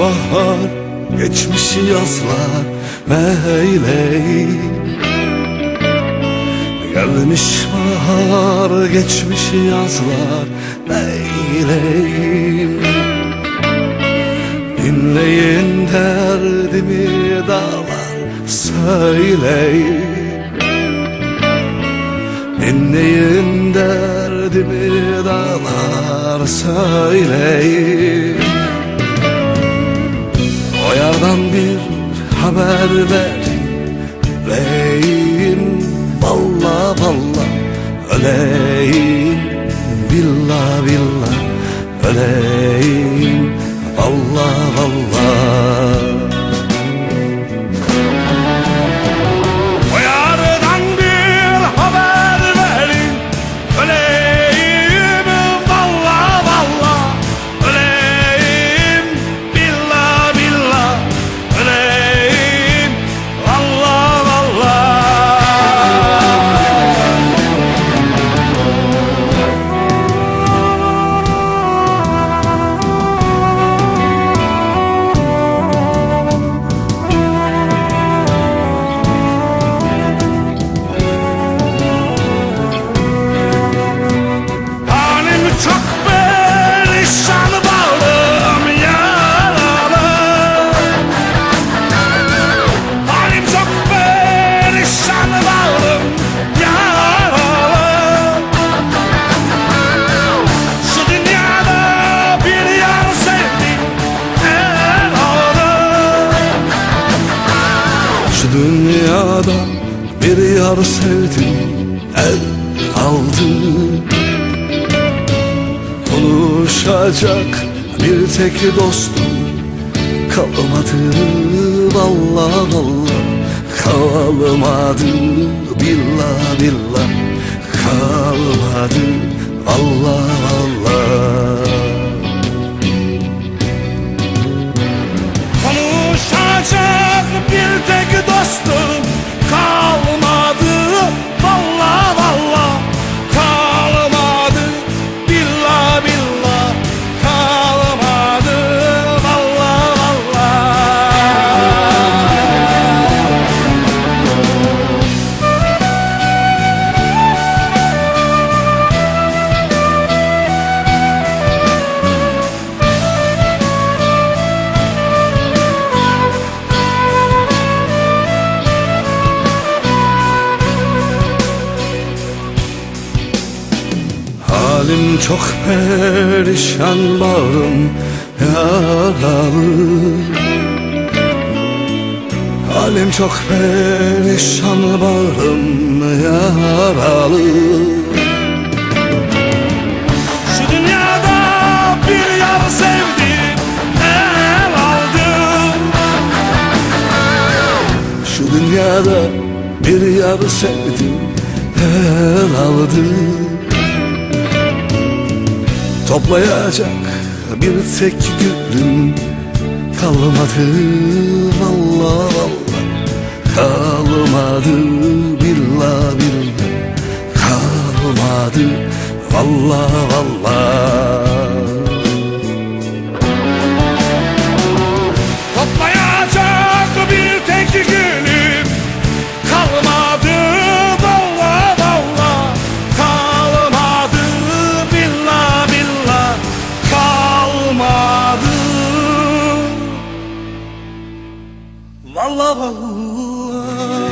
Bahar, geçmiş yazlar meyley Gelmiş bahar, geçmiş yazlar meyley Dinleyin derdimi dağlar söyleyin Dinleyin derdimi dağlar söyleyin haber verin Öleyim valla valla. Öleyim billa billa Öleyim dünyada bir yar sevdim el aldı. Konuşacak bir tek dostum kalmadı. Valla valla kalmadı. Billa billa kalmadı. Valla valla Halim çok perişan bağrım yaralı Halim çok perişan bağrım yaralı Şu dünyada bir yar sevdim el aldım. Şu dünyada bir yar sevdim el aldım Toplayacak bir tek gülüm kalmadı valla valla kalmadı billa billa. Kalmadı valla valla love.